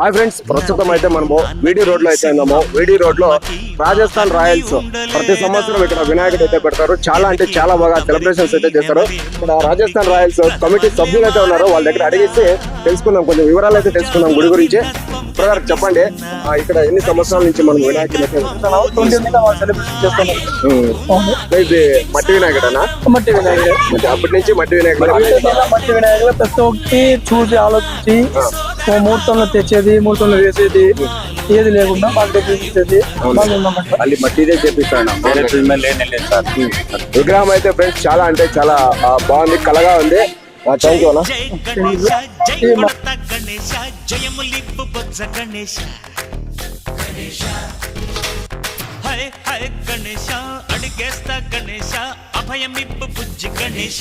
Hi friends ప్రస్తుతం అయితే మనము వీడి రోడ్లో అయితే ఉన్నాము. వీడి రోడ్లో రాజస్థాన్ రాయల్స్ ప్రతి సంవత్సరం ఇక్కడ వినాయకుడు అయితే పెడతారు. చాలా అంటే చాలా బాగా సెలబ్రేషన్స్ అయితే చేస్తారు. ఇక్కడ రాజస్థాన్ రాయల్స్ కమిటీ సభ్యులు అయితే ఉన్నారు. వాళ్ళ దగ్గర అడిగేసి తెలుసుకుందాం కొంచెం వివరాలు అయితే తెలుసుకుందాం గుడి గురించి. బ్రదర్ చెప్పండి ఇక్కడ ఎన్ని సంవత్సరాల నుంచి మనం వినాయకుడు. ఇది మట్టి వినాయకుడనా? మట్టి వినాయకుడు. అప్పటి నుంచి మట్టి వినాయకుడు. మట్టి వినాయకుడు ప్రతి ఒక్కటి చూసి ఆలోచించి ముహూర్తంలో తెచ్చేది ముహూర్తంలో వేసేది ఏది లేకుండా వాళ్ళు తెప్పించేది మళ్ళీ చేపిస్తాను. లేని విగ్రహం అయితే ఫ్రెండ్స్ చాలా అంటే చాలా బాగుంది కలగా ఉంది. హై గణేశ అడిగేస్తా గణేశ అభయమిప్పు బుజ్జి గణేశ.